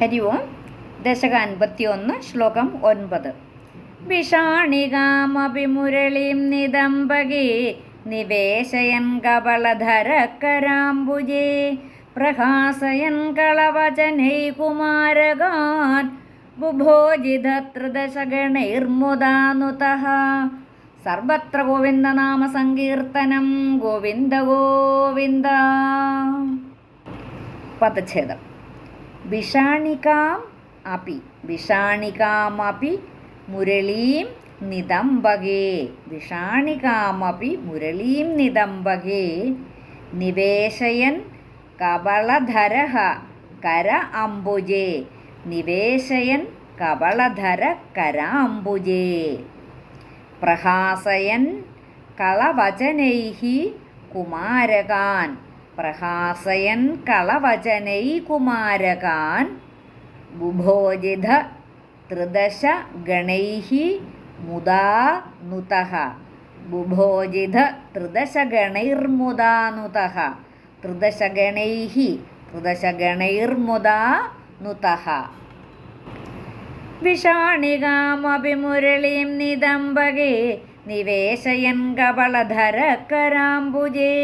ഹരി ഓം ദശക അൻപത്തിയൊന്ന് ശ്ലോകം ഒൻപത്. വിഷാണികാമഭിമുരളിം നിദംബകി നിവേശയൻ കവളധരക്കരാംബുജേ പ്രഹാസയൻ കളവചനൈ കുമാരകാൻ ബുഭോജിതത്രിദശഗണൈർമുദാനുതഃ സർവത്ര ഗോവിന്ദനാമ സങ്കീർത്തനം ഗോവിന്ദ ഗോവിന്ദ. പദച്ഛേദം. വിഷാണികാം അപി. വിഷാണികാമപി മുരളീം നിതംബകേ വിഷാണികാമപി മുരളീം നിതംബകേ നിവേശയൻ കവളധര കര അംബുജേ. നിവേശയൻ കബളധര കരാംബുജേ പ്രഹാസയൻ കളവചനൈ കുമാരകാൻ. പ്രഹാസയൻ കളവചനൈ കുമാരകാൻ ബുഭോജിത ത്രിദശ ഗണൈः മുദാ നുതഃ. ബുഭോജിത ത്രിദശഗണൈർമുദാനുതഃ ത്രിദശഗണൈः ത്രിദശഗണൈർമുദാ നുതഃ. വിഷാണികാമഭിമുരളീം നിദംബകേ. നിവേശയൻ കബളധരക്കരാംബുജേ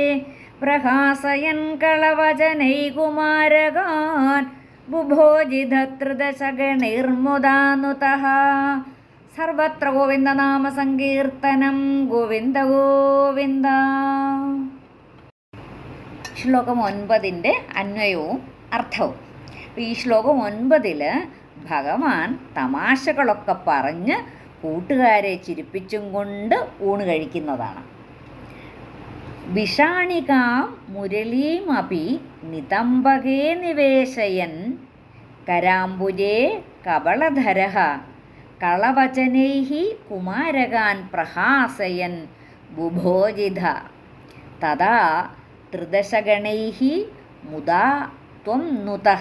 പ്രഹാസയൻ കളവചനൈ കുമാരകാൻ ബുഭോജിതത്രിദശഗണൈർമുദാനുതഃ സർവത്ര ഗോവിന്ദനാമ സങ്കീർത്തനം ഗോവിന്ദ ഗോവിന്ദ. ശ്ലോകം ഒൻപതിന്റെ അന്വയവും അർത്ഥവും. ഈ ശ്ലോകം ഒൻപതിൽ ഭഗവാൻ തമാശകളൊക്കെ പറഞ്ഞ് കൂട്ടുകാരെ ചിരിപ്പിച്ചും കൊണ്ട് ഊണ് കഴിക്കുന്നതാണ്. വിഷാണികാം മുരളീമപി നിതംബകേ നിവേശയൻ. കരാംബുജേ കവളധര. കളവചനൈ കുമാരകാൻ പ്രഹാസയൻ. ബുഭോജിത തഥാ ത്രിദശഗണൈ മുദാ ത്വം നുത.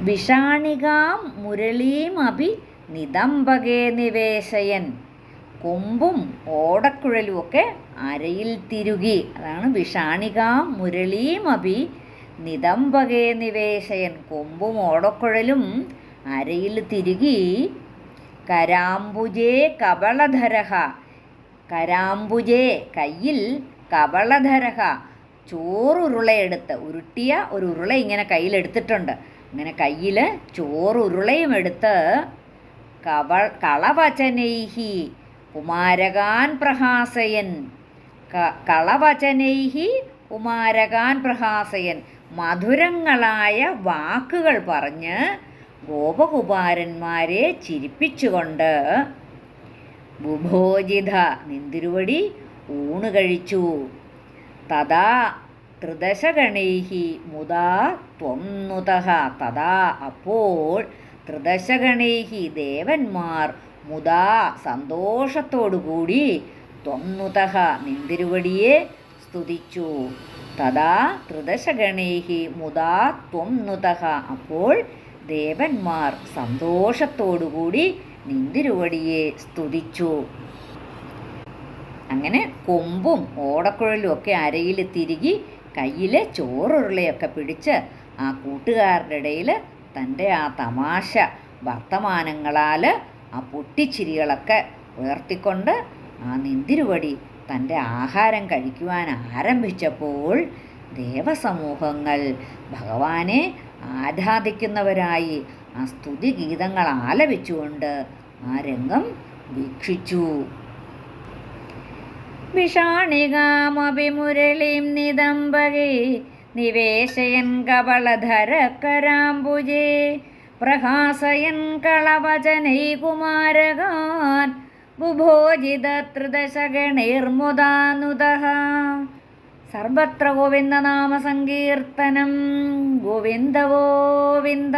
വിഷാണികാം മുരളീമപി നിതംബകേ നിവേശയൻ. കൊമ്പും ഓടക്കുഴലും ഒക്കെ അരയിൽ തിരുകി. അതാണ് വിഷാണികാം മുരളീമപി നിതംബകേ നിവേശയൻ കൊമ്പും ഓടക്കുഴലും അരയിൽ തിരുകി. കരാംബുജേ കബളധരഹ കരാംബുജേ കയ്യിൽ കബളധരഹ ചോറുരുളയെടുത്ത് ഉരുട്ടിയ ഒരു ഉരുള ഇങ്ങനെ കയ്യിലെടുത്തിട്ടുണ്ട്. അങ്ങനെ കയ്യിൽ ചോറുരുളയും എടുത്ത് കവ കളവചനൈഹി. കുമാരകാൻ പ്രഹാസയൻ. കളവചനൈഹി കുമാരകാൻ പ്രഹാസയൻ. മധുരങ്ങളായ വാക്കുകൾ പറഞ്ഞ് ഗോപകുമാരന്മാരെ ചിരിപ്പിച്ചുകൊണ്ട് ബുഭോജിത നിന്തിരുവടി ഊണ് കഴിച്ചു. തഥാ ത്രിദശഗണൈഹി മുതാ ത്വന്നുതഹ. നുതഃ തഥാ അപ്പോൾ ത്രിദശഗണൈഹി ദേവന്മാർ മുതാ സന്തോഷത്തോടുകൂടി ത്വം നുതഃ നിന്തിരുവടിയെ സ്തുതിച്ചു. തഥാ ത്രിദശഗണേഹി മുതാ ത്വം അപ്പോൾ ദേവന്മാർ സന്തോഷത്തോടുകൂടി നിന്തിരുവടിയെ സ്തുതിച്ചു. അങ്ങനെ കൊമ്പും ഓടക്കുഴലും ഒക്കെ അരയിൽ തിരികി കയ്യിൽ ചോറുരുളയൊക്കെ പിടിച്ച് ആ കൂട്ടുകാരുടെ ഇടയിൽ തന്റെ ആ തമാശ വർത്തമാനങ്ങളാൽ ആ പൊട്ടിച്ചിരികളൊക്കെ ഉയർത്തിക്കൊണ്ട് ആ നിന്തിരുവടി തന്റെ ആഹാരം കഴിക്കുവാൻ ആരംഭിച്ചപ്പോൾ ദേവസമൂഹങ്ങൾ ഭഗവാനെ ആരാധിക്കുന്നവരായി ആ സ്തുതി ഗീതങ്ങൾ ആലപിച്ചുകൊണ്ട് ആ രംഗം വീക്ഷിച്ചു. വിഷാണികാമഭിമുരളിം നിദംബകേ നിവേശയൻ കബളധരക്കരാംബുജേ പ്രഹാസയൻ കളവചനൈ കുമാരകാൻ ബുഭോജിതത്രിദശഗണൈർമുദാനുതഃ സർവത്ര ഗോവിന്ദനാമസങ്കീർത്തനം ഗോവിന്ദ ഗോവിന്ദ.